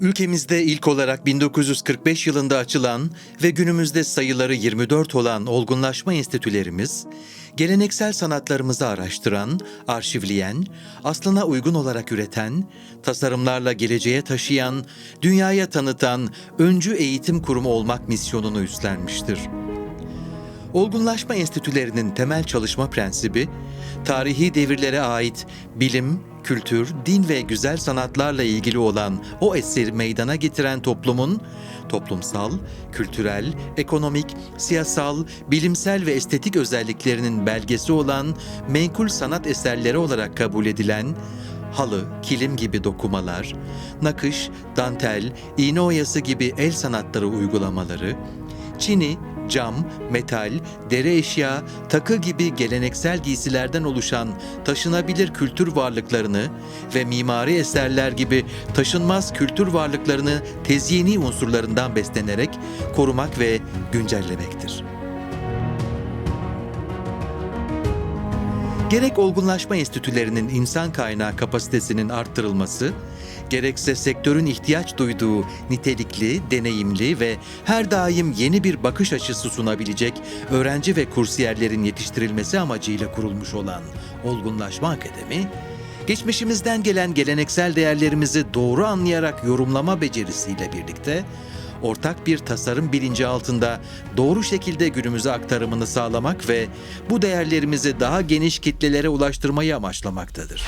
Ülkemizde ilk olarak 1945 yılında açılan ve günümüzde sayıları 24 olan olgunlaşma enstitülerimiz, geleneksel sanatlarımızı araştıran, arşivleyen, aslına uygun olarak üreten, tasarımlarla geleceğe taşıyan, dünyaya tanıtan öncü eğitim kurumu olmak misyonunu üstlenmiştir. Olgunlaşma enstitülerinin temel çalışma prensibi, tarihi devirlere ait bilim, kültür, din ve güzel sanatlarla ilgili olan o eseri meydana getiren toplumun toplumsal, kültürel, ekonomik, siyasal, bilimsel ve estetik özelliklerinin belgesi olan menkul sanat eserleri olarak kabul edilen halı, kilim gibi dokumalar, nakış, dantel, iğne oyası gibi el sanatları uygulamaları, çini, cam, metal, deri eşya, takı gibi geleneksel giysilerden oluşan taşınabilir kültür varlıklarını ve mimari eserler gibi taşınmaz kültür varlıklarını tezyini unsurlarından beslenerek korumak ve güncellemektir. Gerek olgunlaşma enstitülerinin insan kaynağı kapasitesinin arttırılması, gerekse sektörün ihtiyaç duyduğu nitelikli, deneyimli ve her daim yeni bir bakış açısı sunabilecek öğrenci ve kursiyerlerin yetiştirilmesi amacıyla kurulmuş olan Olgunlaşma Akademi, geçmişimizden gelen geleneksel değerlerimizi doğru anlayarak yorumlama becerisiyle birlikte ortak bir tasarım bilinci altında doğru şekilde günümüze aktarımını sağlamak ve bu değerlerimizi daha geniş kitlelere ulaştırmayı amaçlamaktadır.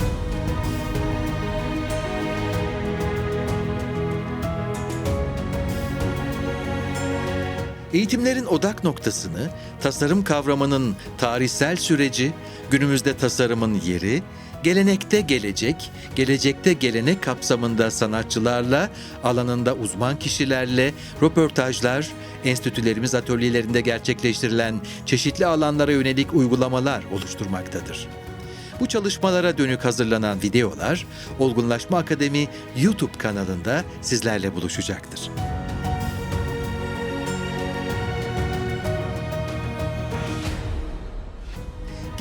Eğitimlerin odak noktasını, tasarım kavramının tarihsel süreci, günümüzde tasarımın yeri, gelenekte gelecek, gelecekte gelenek kapsamında sanatçılarla, alanında uzman kişilerle röportajlar, enstitülerimiz atölyelerinde gerçekleştirilen çeşitli alanlara yönelik uygulamalar oluşturmaktadır. Bu çalışmalara dönük hazırlanan videolar Olgunlaşma Akademi YouTube kanalında sizlerle buluşacaktır.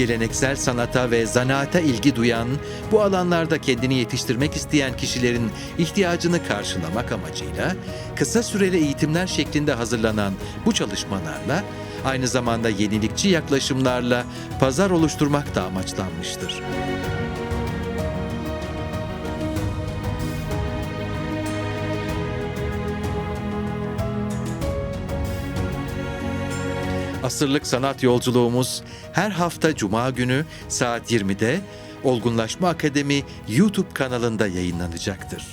Geleneksel sanata ve zanaata ilgi duyan, bu alanlarda kendini yetiştirmek isteyen kişilerin ihtiyacını karşılamak amacıyla kısa süreli eğitimler şeklinde hazırlanan bu çalışmalarla aynı zamanda yenilikçi yaklaşımlarla pazar oluşturmak da amaçlanmıştır. Asırlık sanat yolculuğumuz her hafta Cuma günü saat 20'de Olgunlaşma Akademi YouTube kanalında yayınlanacaktır.